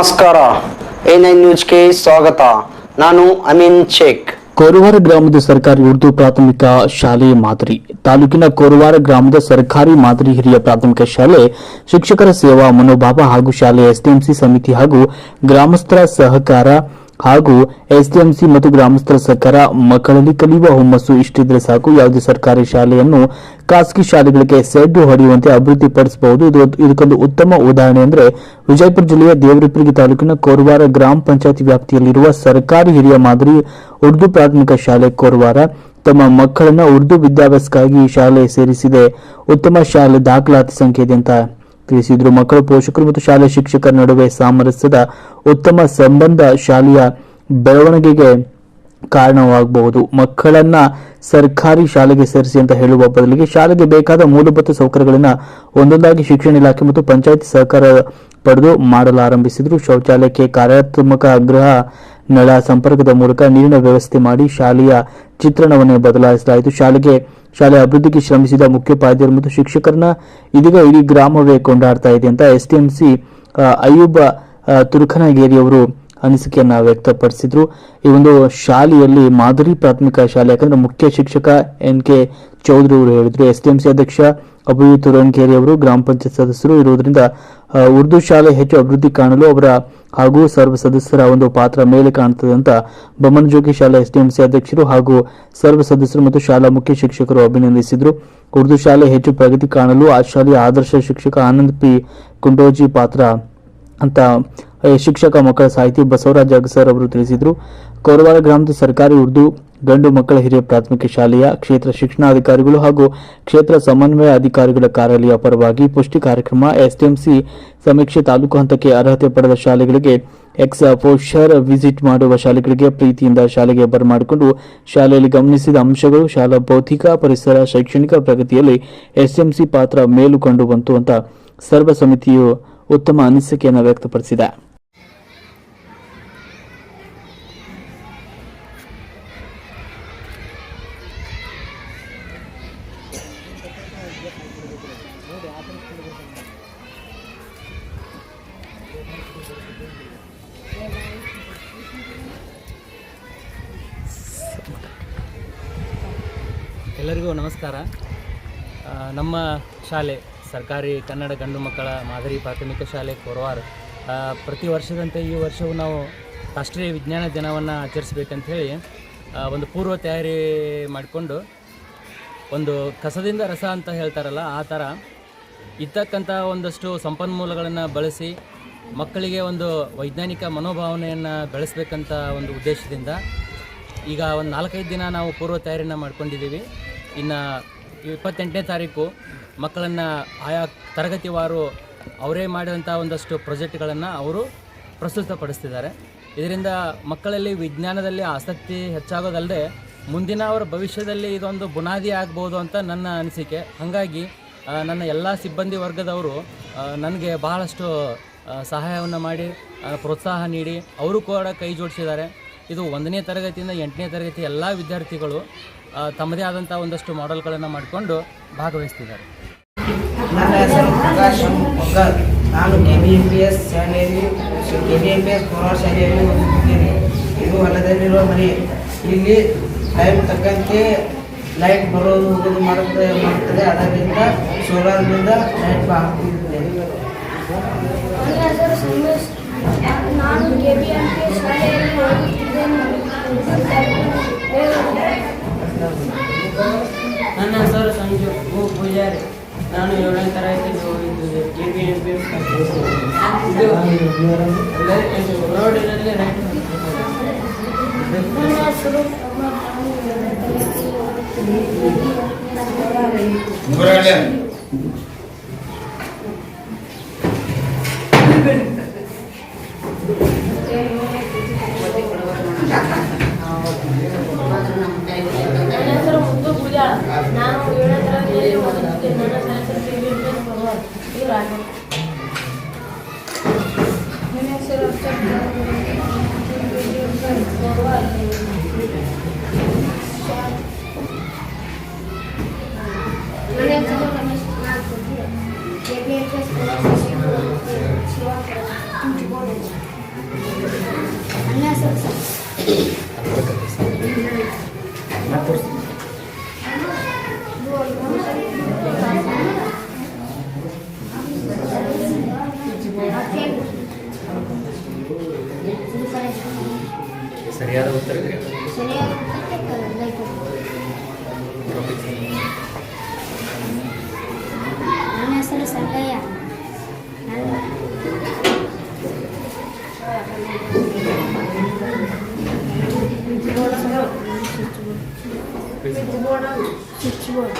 ನಮಸ್ಕಾರ. A nine ನ್ಯೂಸ್ಗೆ ಸ್ವಾಗತ. ನಾನು ಅಮೀನ್ ಶೇಖ್. ಕೋರವಾರ ಗ್ರಾಮದ ಸರ್ಕಾರಿ ಉರ್ದು ಪ್ರಾಥಮಿಕ ಶಾಲೆ ಮಾದರಿ. ತಾಲೂಕಿನ ಕೋರವಾರ ಗ್ರಾಮದ ಸರ್ಕಾರಿ ಮಾದರಿ ಹಿರಿಯ ಪ್ರಾಥಮಿಕ ಶಾಲೆ, ಶಿಕ್ಷಕರ ಸೇವಾ, ಮನೋಭಾವ ಹಾಗೂ ಶಾಲೆಯ ಎಸ್ಡಿಎಂಸಿ ಸಮಿತಿ ಹಾಗೂ ಗ್ರಾಮಸ್ಥರ ಸಹಕಾರ ಹಾಗೂ ಎಸ್ಡಿಎಂಸಿ ಮತ್ತು ಗ್ರಾಮಸ್ಥರ ಸರ್ಕಾರ ಮಕ್ಕಳಲ್ಲಿ ಕಲಿಯುವ ಹುಮ್ಮಸ್ಸು ಇಷ್ಟಿದ್ರೆ ಸಾಕು. ಯಾವುದೇ ಸರ್ಕಾರಿ ಶಾಲೆಯನ್ನು ಖಾಸಗಿ ಶಾಲೆಗಳಿಗೆ ಸೆಡ್ಡು ಹೊಡೆಯುವಂತೆ ಅಭಿವೃದ್ಧಿಪಡಿಸಬಹುದು. ಇದು ಇದಕ್ಕೊಂದು ಉತ್ತಮ ಉದಾಹರಣೆ ಅಂದರೆ ವಿಜಯಪುರ ಜಿಲ್ಲೆಯ ದೇವರಿಪುರಗಿ ತಾಲೂಕಿನ ಕೋರವಾರ ಗ್ರಾಮ ಪಂಚಾಯತ್ ವ್ಯಾಪ್ತಿಯಲ್ಲಿರುವ ಸರ್ಕಾರಿ ಹಿರಿಯ ಮಾದರಿ ಉರ್ದು ಪ್ರಾಥಮಿಕ ಶಾಲೆ ಕೋರವಾರ. ತಮ್ಮ ಮಕ್ಕಳನ್ನು ಉರ್ದು ವಿದ್ಯಾಭ್ಯಾಸಕ್ಕಾಗಿ ಶಾಲೆ ಸೇರಿಸಿದೆ. ಉತ್ತಮ ಶಾಲೆ ದಾಖಲಾತಿ ಸಂಖ್ಯೆ ಇದೆ ಅಂತ ತಿಳಿಸಿದ್ರು. ಮಕ್ಕಳು, ಪೋಷಕರು ಮತ್ತು ಶಾಲೆ ಶಿಕ್ಷಕರ ನಡುವೆ ಸಾಮರಸ್ಯದ ಉತ್ತಮ ಸಂಬಂಧ ಶಾಲೆಯ ಬೆಳವಣಿಗೆಗೆ ಕಾರಣವಾಗಬಹುದು. ಮಕ್ಕಳನ್ನ ಸರ್ಕಾರಿ ಶಾಲೆಗೆ ಸೇರಿಸಿ ಅಂತ ಹೇಳುವ ಬದಲಿಗೆ ಶಾಲೆಗೆ ಬೇಕಾದ ಮೂಲಭೂತ ಸೌಕರ್ಯಗಳನ್ನ ಒಂದೊಂದಾಗಿ ಶಿಕ್ಷಣ ಇಲಾಖೆ ಮತ್ತು ಪಂಚಾಯತ್ ಸಹಕಾರ ಪಡೆದು ಮಾಡಲಾರಂಭಿಸಿದರು. ಶೌಚಾಲಯಕ್ಕೆ ಕಾರ್ಯಾತ್ಮಕ ಗೃಹ ನಳ ಸಂಪರ್ಕದ ಮೂಲಕ ನೀರಿನ ವ್ಯವಸ್ಥೆ ಮಾಡಿ ಶಾಲೆಯ ಚಿತ್ರಣವನ್ನೇ ಬದಲಾಯಿಸಲಾಯಿತು. ಶಾಲೆಗೆ ಶಾಲೆ ಅಭಿವೃದ್ಧಿಗೆ ಶ್ರಮಿಸಿದ ಮುಖ್ಯೋಪಾಧ್ಯಾಯರು ಮತ್ತು ಶಿಕ್ಷಕರನ್ನ ಇದೀಗ ಇಡೀ ಗ್ರಾಮವೇ ಕೊಂಡಾಡ್ತಾ ಇದೆ ಅಂತ S T M C Ayyub ಆ, ತುರ್ಕನಗೇರಿಯವರು ಅನಿಸಿಕೆಯನ್ನ ವ್ಯಕ್ತಪಡಿಸಿದ್ರು. ಈ ಒಂದು ಶಾಲೆಯಲ್ಲಿ ಮಾದರಿ ಪ್ರಾಥಮಿಕ ಶಾಲೆ, ಯಾಕಂದ್ರೆ ಮುಖ್ಯ ಶಿಕ್ಷಕ ಎನ್ ಕೆ ಚೌಧರಿ ಅವರು ಹೇಳಿದ್ರು. ಎಸ್ಡಿಎಂಸಿ ಅಧ್ಯಕ್ಷ ಅಭಿ ತುರಂಗೇರಿ ಅವರು, ಗ್ರಾಮ ಪಂಚಾಯತ್ ಸದಸ್ಯರು ಇರುವುದರಿಂದ ಉರ್ದು ಶಾಲೆ ಹೆಚ್ಚು ಅಭಿವೃದ್ಧಿ ಕಾಣಲು ಅವರ ಹಾಗೂ ಸರ್ವ ಸದಸ್ಯರ ಒಂದು ಪಾತ್ರ ಮೇಲೆ ಕಾಣುತ್ತದೆ ಅಂತ ಬೊಮ್ಮನಜೋಗಿ ಶಾಲಾ ಎಸ್ಡಿಎಂಸಿ ಅಧ್ಯಕ್ಷರು ಹಾಗೂ ಸರ್ವ ಸದಸ್ಯರು ಮತ್ತು ಶಾಲಾ ಮುಖ್ಯ ಶಿಕ್ಷಕರು ಅಭಿನಂದಿಸಿದರು. ಉರ್ದು ಶಾಲೆ ಹೆಚ್ಚು ಪ್ರಗತಿ ಕಾಣಲು ಆ ಶಾಲೆಯ ಆದರ್ಶ ಶಿಕ್ಷಕ ಆನಂದ್ ಪಿ ಕುಂಡೋಜಿ ಪಾತ್ರ ಅಂತ ಶಿಕ್ಷಕ ಮಕ್ಕಳ ಸಾಹಿತಿ ಬಸವರಾಜ್ ಅಗಸರ್ ಅವರು ತಿಳಿಸಿದರು ಕೋರವಾರ ಗ್ರಾಮದ ಸರ್ಕಾರಿ ಉರ್ದು ಗಂಡು ಮಕ್ಕಳ ಹಿರಿಯ ಪ್ರಾಥಮಿಕ ಶಾಲೆಯ ಕ್ಷೇತ್ರ ಶಿಕ್ಷಣಾಧಿಕಾರಿಗಳು ಹಾಗೂ ಕ್ಷೇತ್ರ ಸಮನ್ವಯ ಅಧಿಕಾರಿಗಳ ಕಾರ್ಯಾಲಯ ಪರವಾಗಿ ಪುಷ್ಟಿ ಕಾರ್ಯಕ್ರಮ ಎಸ್ಡಿಎಂಸಿ ಸಮೀಕ್ಷೆ ತಾಲೂಕು ಹಂತಕ್ಕೆ ಅರ್ಹತೆ ಪಡೆದ ಶಾಲೆಗಳಿಗೆ ಎಕ್ಸ್ ಪೋಷರ್ ವಿಸಿಟ್ ಮಾಡುವ ಶಾಲೆಗಳಿಗೆ ಪ್ರೀತಿಯಿಂದ ಶಾಲೆಗೆ ಬರಮಾಡಿಕೊಂಡು ಶಾಲೆಯಲ್ಲಿ ಗಮನಿಸಿದ ಅಂಶಗಳು ಶಾಲಾ ಭೌತಿಕ ಪರಿಸರ ಶೈಕ್ಷಣಿಕ ಪ್ರಗತಿಯಲ್ಲಿ ಎಸ್ಎಂಸಿ ಪಾತ್ರ ಮೇಲು ಕಂಡು ಬಂತು ಅಂತ ಸರ್ವ ಸಮಿತಿಯು ಉತ್ತಮ ಅನಿಸಿಕೆಯನ್ನು ವ್ಯಕ್ತಪಡಿಸಿದೆ. ಎಲ್ಲರಿಗೂ ನಮಸ್ಕಾರ. ನಮ್ಮ ಶಾಲೆ, ಸರ್ಕಾರಿ ಕನ್ನಡ ಗಂಡು ಮಕ್ಕಳ ಮಾದರಿ ಪ್ರಾಥಮಿಕ ಶಾಲೆ ಕೋರವಾರ. ಪ್ರತಿ ವರ್ಷದಂತೆ ಈ ವರ್ಷವೂ ನಾವು ರಾಷ್ಟ್ರೀಯ ವಿಜ್ಞಾನ ದಿನವನ್ನು ಆಚರಿಸ್ಬೇಕಂತ ಹೇಳಿ ಒಂದು ಪೂರ್ವ ತಯಾರಿ ಮಾಡಿಕೊಂಡು, ಒಂದು ಕಸದಿಂದ ರಸ ಅಂತ ಹೇಳ್ತಾರಲ್ಲ, ಆ ಥರ ಇರ್ತಕ್ಕಂಥ ಒಂದಷ್ಟು ಸಂಪನ್ಮೂಲಗಳನ್ನು ಬಳಸಿ ಮಕ್ಕಳಿಗೆ ಒಂದು ವೈಜ್ಞಾನಿಕ ಮನೋಭಾವನೆಯನ್ನು ಬೆಳೆಸಬೇಕಂತ ಒಂದು ಉದ್ದೇಶದಿಂದ ಈಗ ಒಂದು ನಾಲ್ಕೈದು ದಿನ ನಾವು ಪೂರ್ವ ತಯಾರಿನ ಮಾಡ್ಕೊಂಡಿದ್ದೀವಿ. ಇನ್ನು ಇಪ್ಪತ್ತೆಂಟನೇ ತಾರೀಕು ಮಕ್ಕಳನ್ನು ಆಯಾ ತರಗತಿವಾರು ಅವರೇ ಮಾಡಿದಂಥ ಒಂದಷ್ಟು ಪ್ರೊಜೆಕ್ಟ್ಗಳನ್ನು ಅವರು ಪ್ರಸ್ತುತಪಡಿಸ್ತಿದ್ದಾರೆ. ಇದರಿಂದ ಮಕ್ಕಳಲ್ಲಿ ವಿಜ್ಞಾನದಲ್ಲಿ ಆಸಕ್ತಿ ಹೆಚ್ಚಾಗೋದಲ್ಲದೆ ಮುಂದಿನ ಅವರ ಭವಿಷ್ಯದಲ್ಲಿ ಇದೊಂದು ಬುನಾದಿ ಆಗ್ಬೋದು ಅಂತ ನನ್ನ ಅನಿಸಿಕೆ. ಹಾಗಾಗಿ ನನ್ನ ಎಲ್ಲ ಸಿಬ್ಬಂದಿ ವರ್ಗದವರು ನನಗೆ ಬಹಳಷ್ಟು ಸಹಾಯವನ್ನು ಮಾಡಿ ಪ್ರೋತ್ಸಾಹ ನೀಡಿ, ಅವರು ಕೂಡ ಕೈ ಜೋಡಿಸಿದ್ದಾರೆ. ಇದು ಒಂದನೇ ತರಗತಿಯಿಂದ ಎಂಟನೇ ತರಗತಿ ಎಲ್ಲ ವಿದ್ಯಾರ್ಥಿಗಳು ತಮ್ಮದೇ ಆದಂಥ ಒಂದಷ್ಟು ಮಾಡೆಲ್ಗಳನ್ನು ಮಾಡಿಕೊಂಡು ಭಾಗವಹಿಸ್ತಿದ್ದಾರೆ. ನನ್ನ ಹೆಸರು ಪ್ರಕಾಶ್ ಮೊಗ್ಗಲ್ ನಾನು K B M P S ಶಾಲೆಯಲ್ಲಿ K B M P S Kolar ಶಾಲೆಯಲ್ಲಿ ಓದುತ್ತಿದ್ದೇನೆ. ಇದು ಹೊಲದಲ್ಲಿರುವ ಮನೆ. ಇಲ್ಲಿ ಟೈಮ್ ತಕ್ಕಂತೆ ಲೈಟ್ ಬರೋದು ಹೋಗೋದು ಮಾಡುತ್ತದೆ ಮಾಡುತ್ತದೆ. ಅದರಿಂದ ಸೋಲಾರ್ನಿಂದ ಲೈಟ್ ಹಾಕ್ತಿದ್ದೇನೆ ನನ್ನ ನಾನು ಕೆ ಬಿ ಎಂ ಪಿ ಶಾಲೆಯಲ್ಲಿ ಓದುತ್ತಿದ್ದೇನೆ ನನ್ನ ಹೆಸರು ಸಂಜು ಪೂಜಾರಿ ನಾನು ಏಳನೇ ತರಗತಿ ಹೋಗಿದ್ದೆ ಕೆ ಬಿ ಎಂ ಪಿ ಇದು. ರೋಡಿನಲ್ಲಿ ರೈಟ್ ನನ್ನ ಸರಿಯಾದ ಉತ್ತರಕ್ಕೆ ಸರಿಯಾದ ಉತ್ತರಕ್ಕೆ ಲೈಕ್ ನನ್ನ ಹೆಸರು ಸಂಗಯ್ಯ ಸ್ವಿಚ್ ಬೋರ್ಡ್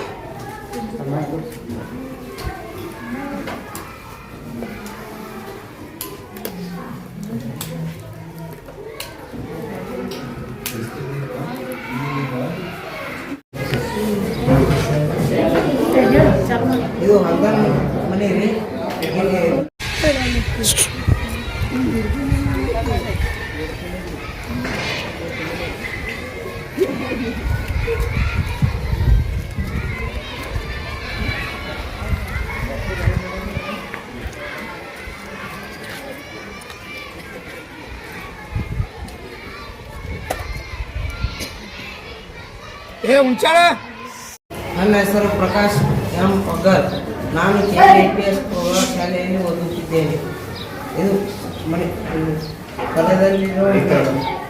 ಇದು ಹಂಗಾರ ಮನೆ ರೀ ಇಲ್ಲಿ ನನ್ನ ಹೆಸರು ಪ್ರಕಾಶ್ ಎಂ ಪಗ್ಗರ್ ನಾನು ಕೆ ಎ ಪಿ ಎಸ್ ಪ್ರೌಢಶಾಲೆಯಲ್ಲಿ ಓದುತ್ತಿದ್ದೇನೆ. ಇದು ಮನೆ ಪದದಲ್ಲಿರೋ ಹೊಲದಲ್ಲಿರೋ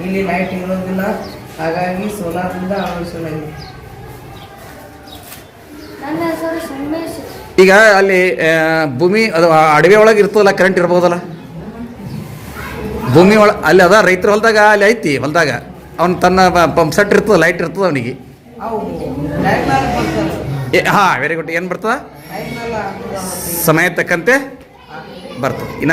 ಇಲ್ಲಿ ಲೈಟ್ ಇರೋದಿಲ್ಲ ಹಾಗಾಗಿ ಸೋಲಾರ್ನಿಂದ ಅಳವಡಿಸಲಾಗಿದೆ ನನ್ನ ಹೆಸರು ಈಗ ಅಲ್ಲಿ ಭೂಮಿ ಅದು ಅಡವೆ ಅಡವಿ ಒಳಗೆ ಇರ್ತದಲ್ಲ ಕರೆಂಟ್ ಇರ್ಬೋದಲ್ಲ? ಭೂಮಿ ಒಳ ಅಲ್ಲಿ ಅದ ರೈತರ ಹೊಲದಾಗ ಅಲ್ಲಿ ಐತಿ ಹೊಲದಾಗ. ಅವ್ನು ತನ್ನ ಪಂಪ್ ಸೆಟ್ ಇರ್ತದೆ ಲೈಟ್ ಇರ್ತದೆ ಅವನಿಗೆ. ಹಾಂ ವೆರಿ ಗುಡ್ ಏನು ಬರ್ತದ? ಸಮಯ ತಕ್ಕಂತೆ ಬರ್ತದೆ. ಇನ್ನ